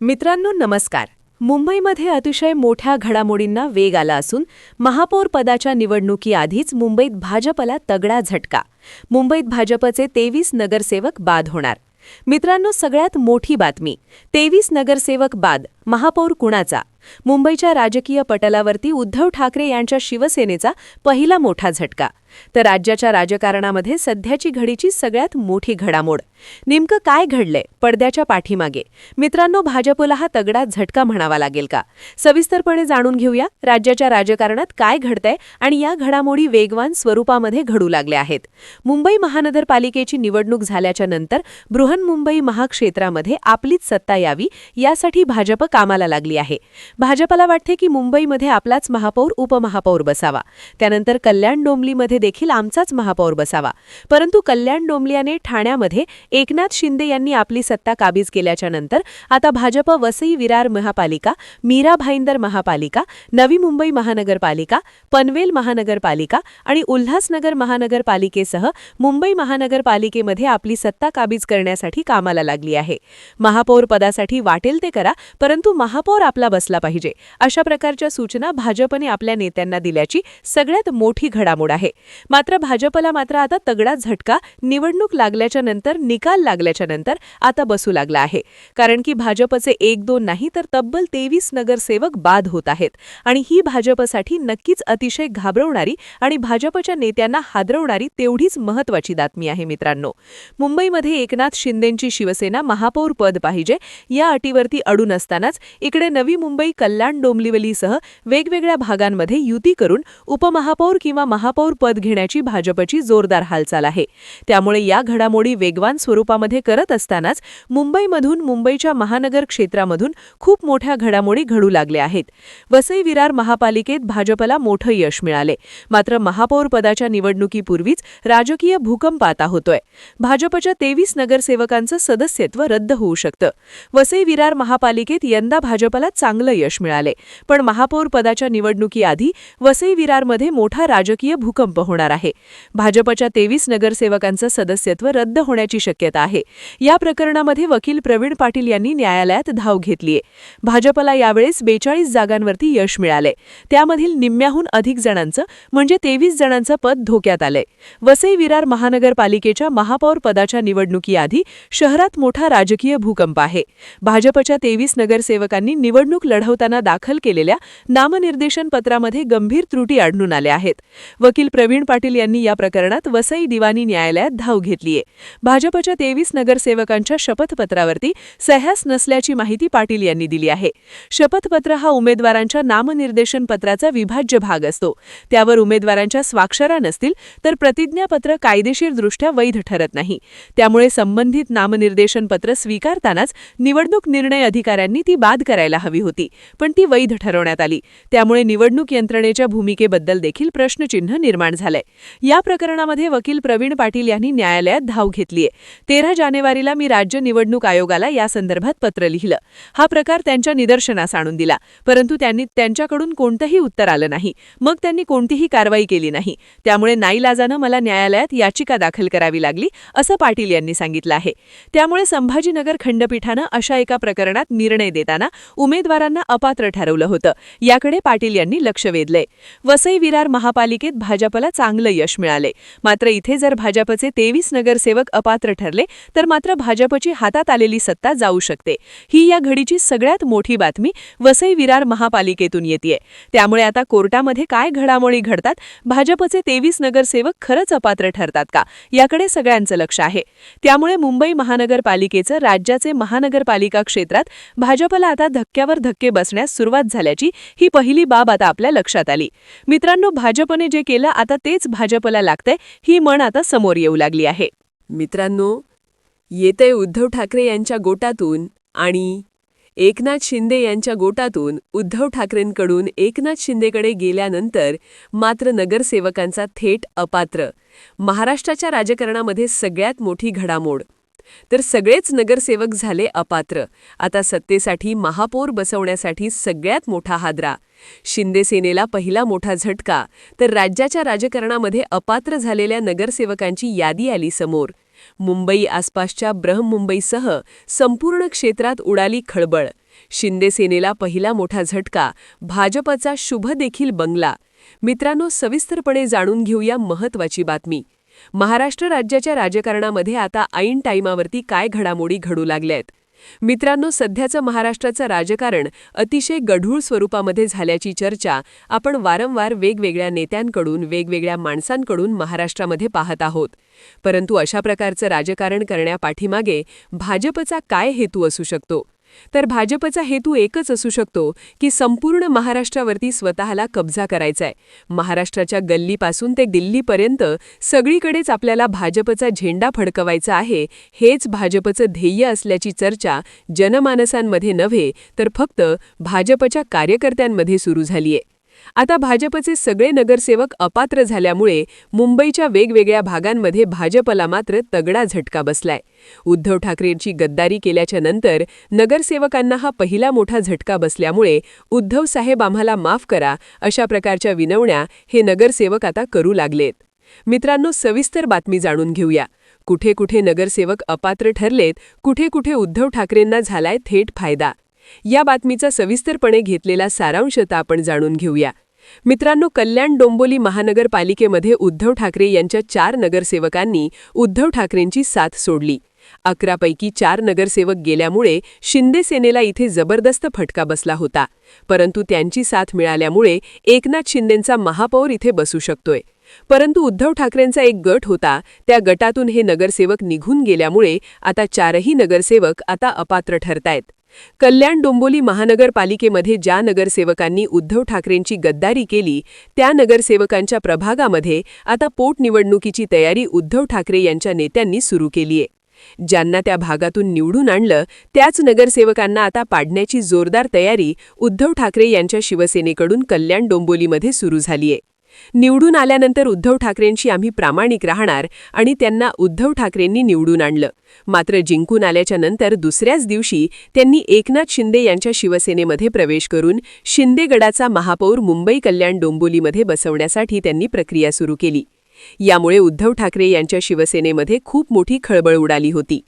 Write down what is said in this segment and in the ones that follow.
मित्रांनो नमस्कार. मुंबईमध्ये अतिशय मोठ्या घडामोडींना वेग आला असून महापौर पदाच्या निवडणुकीआधीच मुंबईत भाजपला तगडा झटका. मुंबईत भाजपचे तेवीस नगरसेवक बाद होणार. मित्रांनो सगळ्यात मोठी बातमी. तेवीस नगरसेवक बाद. महापौर कुणाचा? मुंबईच्या राजकीय पटलावरती उद्धव ठाकरे यांच्या शिवसेनेचा पहिला मोठा झटका. तर राज्याच्या राजकारणामध्ये सध्याची घडीची सगळ्यात मोठी घडामोड. नेमकं काय घडलंय? पडद्याच्या पाठीमागे. मित्रांनो भाजपला हा तगडा झटका म्हणावा लागेल का? सविस्तरपणे जाणून घेऊया राज्याच्या राजकारणात काय घडतंय आणि या घडामोडी वेगवान स्वरूपामध्ये घडू लागल्या आहेत. मुंबई महानगरपालिकेची निवडणूक झाल्याच्यानंतर बृहन्मुंबई महाक्षेत्रामध्ये आपलीच सत्ता यावी यासाठी भाजप कामाला लागली आहे. भाजपाला वाटते की मुंबईमध्ये आपलाच महापौर उपमहापौर बसावा. त्यानंतर कल्याण डोंबलीमध्ये देखील आमचाच महापौर बसावा. परंतु कल्याण डोंबलियाने ठाण्यामध्ये एकनाथ शिंदे यांनी आपली सत्ता काबीज केल्याच्यानंतर आता भाजप वसई विरार महापालिका मीरा भाईंदर महापालिका नवी मुंबई महानगरपालिका पनवेल महानगरपालिका आणि उल्हासनगर महानगरपालिकेसह मुंबई महानगरपालिकेमध्ये आपली सत्ता काबीज करण्यासाठी कामाला लागली आहे. महापौर पदासाठी वाटेल ते करा परंतु महापौर आपला बसला पाहिजे. अशा प्रकारच्या सूचना भाजपने आपल्या नेत्यांना दिल्याची सगळ्यात मोठी घडामोड आहे. मात्र भाजपला मात्र आता तगडा झटका निवडणूक लागल्याच्या नंतर निकाल लागल्याच्या नंतर आता बसू लागला आहे. कारण की भाजपचे एक दोन नाही तर तब्बल तेवीस नगरसेवक बाद होत आहेत. आणि ही भाजपसाठी नक्कीच अतिशय घाबरवणारी आणि भाजपच्या नेत्यांना हादरवणारी तेवढीच महत्वाची बातमी आहे मित्रांनो. मुंबईमध्ये एकनाथ शिंदेंची शिवसेना महापौर पद पाहिजे या अटीवरती अडून असतानाच इकडे नवी मुंबई कल्याण डोंबिवलीसह वेगवेगळ्या भागांमध्ये युती करून उपमहापौर किंवा महापौर पद घेण्याची भाजपची जोरदार हालचाल आहे. त्यामुळे या घडामोडी वेगवान स्वरूपामध्ये करत असतानाच मुंबईमधून मुंबईच्या महानगर क्षेत्रामधून खूप मोठ्या घडामोडी घडू लागल्या आहेत. वसई विरार महापालिकेत भाजपला मोठं यश मिळाले. मात्र महापौर पदाच्या निवडणुकीपूर्वीच राजकीय भूकंप आता होतोय. भाजपच्या तेवीस नगरसेवकांचं सदस्यत्व रद्द होऊ शकतं. वसई विरार महापालिकेत यंदा भाजपला चांगलं यश मिळाले. पण महापौर पदाच्या निवडणुकीआधी वसई विरारमध्ये मोठा राजकीय भूकंप होणार आहे. भाजपच्या तेवीस नगरसेवकांचं सदस्यत्व रद्द होण्याची शक्यता आहे. या प्रकरणामध्ये वकील प्रवीण पाटील यांनी न्यायालयात धाव घेतलीय. भाजपला यावेळेस बेचाळीस जागांवरती यश मिळाले. त्यामधील निम्म्याहून अधिक जणांचं म्हणजे तेवीस जणांचं पद धोक्यात आलंय. वसई विरार महानगरपालिकेच्या महापौर पदाच्या निवडणुकीआधी शहरात मोठा राजकीय भूकंप आहे. भाजपच्या तेवीस नगरसेवकांनी निवडणूक लढवताना दाखल केलेल्या नामनिर्देशन पत्रामध्ये गंभीर त्रुटी आढळून आल्या आहेत. वकील प्रवीण पाटील यांनी या प्रकरणात वसई दिवाणी न्यायालयात धाव घेतलीय भाजपच्या तेवीस नगरसेवकांच्या शपथपत्रावरती सह्यास नसल्याची माहिती पाटील यांनी दिली आहे. शपथपत्र हा उमेदवारांच्या नामनिर्देशन पत्राचा विभाज्य भाग असतो. त्यावर उमेदवारांच्या स्वाक्षरा नसतील तर प्रतिज्ञापत्र कायदेशीरदृष्ट्या वैध ठरत नाही. त्यामुळे संबंधित नामनिर्देशन पत्र स्वीकारतानाच निवडणूक निर्णय अधिकाऱ्यांनी ती बाद करायला हवी होती. पण ती वैध ठरवण्यात आली. त्यामुळे निवडणूक यंत्रणेच्या भूमिकेबद्दल देखील प्रश्नचिन्ह निर्माण झालंय. या प्रकरणामध्ये वकील प्रवीण पाटील यांनी न्यायालयात धाव घेतलीय. तेरा जानेवारीला मी राज्य निवडणूक आयोगाला यासंदर्भात पत्र लिहिलं. हा प्रकार त्यांच्या निदर्शनास आणून दिला. परंतु त्यांनी त्यांच्याकडून कोणतंही उत्तर आलं नाही. मग त्यांनी कोणतीही कारवाई केली नाही. त्यामुळे नाईलाजानं मला न्यायालयात याचिका दाखल करावी लागली असं पाटील यांनी सांगितलं आहे. त्यामुळे संभाजीनगर खंडपीठानं अशा एका प्रकरणात निर्णय देताना उमेदवारांना अपात्र ठरवलं होतं. याकडे पाटील यांनी लक्ष वेधलंय. वसई विरार महापालिकेत भाजपला चांगलं यश मिळाले मात्र इथे जर भाजपचे तेवीस नगरसेवक अपात्र ठरले तर मात्र भाजपची हातात आलेली सत्ता जाऊ शकते. ही या घडीची सगळ्यात मोठी बातमी वसई विरार महापालिकेतून येते त्यामुळे आता कोर्टामध्ये काय घडामोडी घडतात? भाजपचे तेवीस नगरसेवक खरंच अपात्र ठरतात का? याकडे सगळ्यांचं लक्ष आहे. त्यामुळे मुंबई महानगरपालिकेचं राज्याचे महानगरपालिका क्षेत्रात भाजपला आता धक्क्यावर धक्के बसण्यास सुरुवात झाल्याची ही पहिली बाब आता आपल्या लक्षात आली. मित्रांनो भाजपने जे केलं आता तेच भाजपला लागतंय ही म्हण आता समोर येऊ लागली आहे. मित्रांनो येतय उद्धव ठाकरे यांच्या गोटातून आणि एकनाथ शिंदे यांच्या गोटातून उद्धव ठाकरेंकडून एकनाथ शिंदेकडे गेल्यानंतर मात्र नगरसेवकांचा थेट अपात्र. महाराष्ट्राच्या राजकारणामध्ये सगळ्यात मोठी घडामोड. तर सगळेच नगरसेवक झाले अपात्र. आता सत्तेसाठी महापौर बसवण्यासाठी सगळ्यात मोठा हादरा. शिंदेसेनेला पहिला मोठा झटका. तर राज्याच्या राजकारणामध्ये अपात्र झालेल्या नगरसेवकांची यादी आली समोर. मुंबई आसपासच्या ब्रहमुंबईसह संपूर्ण क्षेत्रात उडाली खळबळ. शिंदे सेनेला पहिला मोठा झटका. भाजपचा शुभ देखील बंगला. मित्रांनो सविस्तरपणे जाणून घेऊया महत्वाची बातमी. महाराष्ट्र राज्याच्या राजकारणामध्ये आता ऐन टाईमावरती काय घडामोडी घडू लागल्यात? मित्रांनो सध्याचं महाराष्ट्राचं राजकारण अतिशय गढूळ स्वरूपामध्ये झाल्याची चर्चा आपण वारंवार वेगवेगळ्या नेत्यांकडून वेगवेगळ्या माणसांकडून महाराष्ट्रामध्ये पाहत आहोत. परंतु अशा प्रकारचं राजकारण करण्यापाठीमागे भाजपचा काय हेतू असू शकतो? तर भाजपचा हेतू एकच असू शकतो की संपूर्ण महाराष्ट्रावरती स्वतःला कब्जा करायचा आहे महाराष्ट्राच्या गल्लीपासून ते दिल्लीपर्यंत सगळीकडेच आपल्याला भाजपचा झेंडा फडकवायचा आहे हेच भाजपचं ध्येय असल्याची चर्चा जनमानसांमध्ये नव्हे तर फक्त भाजपच्या कार्यकर्त्यांमध्ये सुरू झालीय. आता भाजपचे सगळे नगरसेवक अपात्र झाल्यामुळे मुंबईच्या वेगवेगळ्या भागांमध्ये भाजपला मात्र तगडा झटका बसलाय. उद्धव ठाकरेंची गद्दारी केल्याच्यानंतर नगरसेवकांना हा पहिला मोठा झटका बसल्यामुळे उद्धव साहेब आम्हाला माफ करा अशा प्रकारच्या विनवण्या हे नगरसेवक आता करू लागलेत. मित्रांनो सविस्तर बातमी जाणून घेऊया. कुठे कुठे नगरसेवक अपात्र ठरलेत कुठे कुठे उद्धव ठाकरेंना झालाय थेट फायदा? या बातमीचा सविस्तरपणे घेतलेला सारांश आता आपण जाणून घेऊया. मित्रांनो कल्याण डोंबोली महानगरपालिकेमध्ये उद्धव ठाकरे यांच्या चार नगरसेवकांनी उद्धव ठाकरेंची साथ सोडली. अकरापैकी चार नगरसेवक गेल्यामुळे शिंदे सेनेला इथे जबरदस्त फटका बसला होता. परंतु त्यांची साथ मिळाल्यामुळे एकनाथ शिंदेंचा महापौर इथे बसू शकतोय. परंतु उद्धव ठाकरेंचा एक गट होता त्या गटातून हे नगरसेवक निघून गेल्यामुळे आता चारही नगरसेवक आता अपात्र ठरतायत. कल्याण डोंबोली महानगरपालिकेमध्ये ज्या नगरसेवकांनी उद्धव ठाकरेंची गद्दारी केली त्या नगरसेवकांच्या प्रभागामध्ये आता पोटनिवडणुकीची तयारी उद्धव ठाकरे यांच्या नेत्यांनी सुरू केलीय. ज्यांना त्या भागातून निवडून आणलं त्याच नगरसेवकांना आता पाडण्याची जोरदार तयारी उद्धव ठाकरे यांच्या शिवसेनेकडून कल्याण डोंबोलीमध्ये सुरू झालीय. निवडून आल्यानंतर उद्धव ठाकरेंशी आम्ही प्रामाणिक राहणार आणि त्यांना उद्धव ठाकरेंनी निवडून आणलं. मात्र जिंकून आल्याच्यानंतर दुसऱ्याच दिवशी त्यांनी एकनाथ शिंदे यांच्या शिवसेनेमध्ये प्रवेश करून शिंदे गडाचा महापौर मुंबई कल्याण डोंबोलीमध्ये बसवण्यासाठी त्यांनी प्रक्रिया सुरू केली. यामुळे उद्धव ठाकरे यांच्या शिवसेनेमध्ये खूप मोठी खळबळ उडाली होती.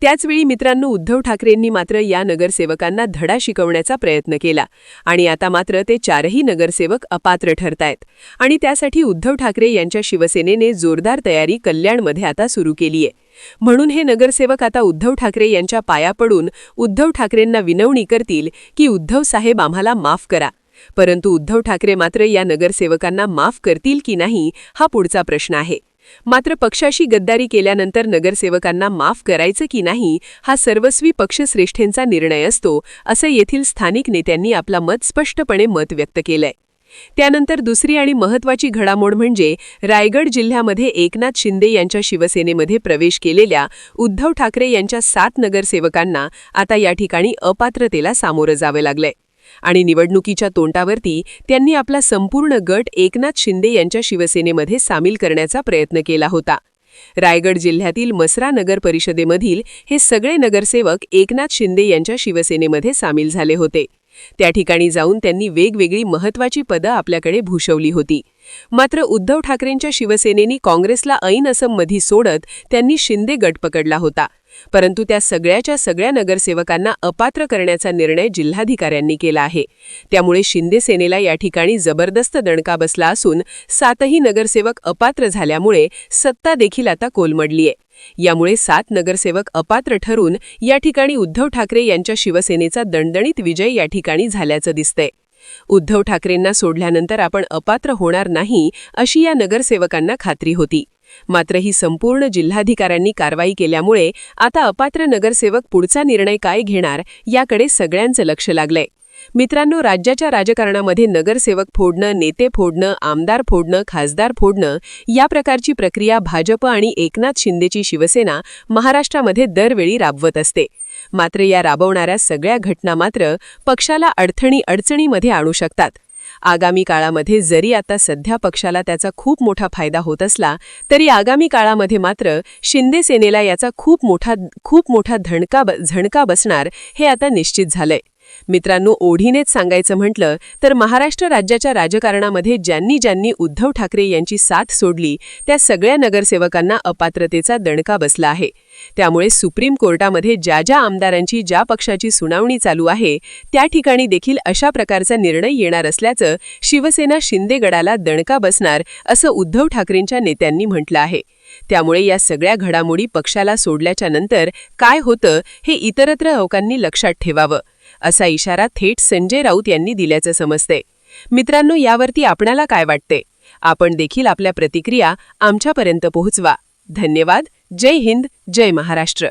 त्याचवेळी मित्रांनो उद्धव ठाकरेंनी मात्र या नगरसेवकांना धडा शिकवण्याचा प्रयत्न केला. आणि आता मात्र ते चारही नगरसेवक अपात्र ठरतायत. आणि त्यासाठी उद्धव ठाकरे यांच्या शिवसेनेने जोरदार तयारी कल्याणमध्ये आता सुरू केलीय. म्हणून हे नगरसेवक आता उद्धव ठाकरे यांच्या पाया पडून उद्धव ठाकरेंना विनवणी करतील की उद्धव साहेब आम्हाला माफ करा. परंतु उद्धव ठाकरे मात्र या नगरसेवकांना माफ करतील की नाही हा पुढचा प्रश्न आहे. मात्र पक्षाशी गद्दारी केल्यानंतर नगरसेवकांना माफ करायचं की नाही हा सर्वस्वी पक्षश्रेष्ठींचा निर्णय असतो असं येथील स्थानिक नेत्यांनी आपला मत स्पष्टपणे मत व्यक्त केलंय. त्यानंतर दुसरी आणि महत्वाची घडामोड म्हणजे रायगड जिल्ह्यामध्ये एकनाथ शिंदे यांच्या शिवसेनेमध्ये प्रवेश केलेल्या उद्धव ठाकरे यांच्या सात नगरसेवकांना आता या ठिकाणी अपात्रतेला सामोरं जावं लागलंय. आणि निवडणुकीच्या तोंडावरती त्यांनी आपला संपूर्ण गट एकनाथ शिंदे यांच्या शिवसेनेमध्ये सामील करण्याचा प्रयत्न केला होता. रायगड जिल्ह्यातील मसरा नगर परिषदेमधील हे सगळे नगरसेवक एकनाथ शिंदे यांच्या शिवसेनेमध्ये सामील झाले होते. त्या ठिकाणी जाऊन त्यांनी वेगवेगळी महत्वाची पदं आपल्याकडे भूषवली होती. मात्र उद्धव ठाकरेंच्या शिवसेनेनी काँग्रेसला ऐन असममधी सोडत त्यांनी शिंदे गट पकडला होता. परंतु त्या सगळ्याच्या सगळ्या नगरसेवकांना अपात्र करण्याचा निर्णय जिल्हाधिकाऱ्यांनी केला आहे. त्यामुळे शिंदे सेनेला या ठिकाणी जबरदस्त दणका बसला असून सातही नगरसेवक अपात्र झाल्यामुळे सत्ता देखील आता कोलमडलीय. यामुळे सात नगरसेवक अपात्र ठरून या ठिकाणी उद्धव ठाकरे यांच्या शिवसेनेचा दणदणीत विजय या ठिकाणी झाल्याचं दिसतंय. उद्धव ठाकरेंना सोडल्यानंतर आपण अपात्र होणार नाही अशी या नगरसेवकांना खात्री होती. मात्र ही संपूर्ण जिल्हाधिकाऱ्यांनी कारवाई केल्यामुळे आता अपात्र नगरसेवक पुढचा निर्णय काय घेणार याकडे सगळ्यांचं लक्ष लागलंय. मित्रांनो राज्याच्या राजकारणामध्ये नगरसेवक फोडणं नेते फोडणं आमदार फोडणं खासदार फोडणं या प्रकारची प्रक्रिया भाजप आणि एकनाथ शिंदेची शिवसेना महाराष्ट्रामध्ये दरवेळी राबवत असते. मात्र या राबवणाऱ्या सगळ्या घटना मात्र पक्षाला अडथणी अडचणीमध्ये आणू शकतात. आगामी काळामध्ये जरी आता सध्या पक्षाला त्याचा खूप मोठा फायदा होत असला तरी आगामी काळामध्ये मात्र शिंदे सेनेला याचा खूप मोठा खूप मोठा धणका झणका बसणार हे आता निश्चित झालंय. मित्रांनो ओढीनेच सांगायचं म्हटलं तर महाराष्ट्र राज्याच्या राजकारणामध्ये ज्यांनी ज्यांनी उद्धव ठाकरे यांची साथ सोडली त्या सगळ्या नगरसेवकांना अपात्रतेचा दणका बसला आहे. त्यामुळे सुप्रीम कोर्टामध्ये ज्या ज्या आमदारांची ज्या पक्षाची सुनावणी चालू आहे त्या ठिकाणी देखील अशा प्रकारचा निर्णय येणार असल्याचं शिवसेना शिंदेगडाला दणका बसणार असं उद्धव ठाकरेंच्या नेत्यांनी म्हटलं आहे. त्यामुळे या सगळ्या घडामोडी पक्षाला सोडल्याच्या नंतर काय होतं हे इतरत्र अवकांनी लक्षात ठेवावं. असा इशारा थेट संजय राऊत यांनी दिल्याचं समजते मित्रांनो यावरती आपणाला काय वाटते आपण देखील आपल्या प्रतिक्रिया आमच्यापर्यंत पोहोचवा. धन्यवाद. जय हिंद. जय महाराष्ट्र.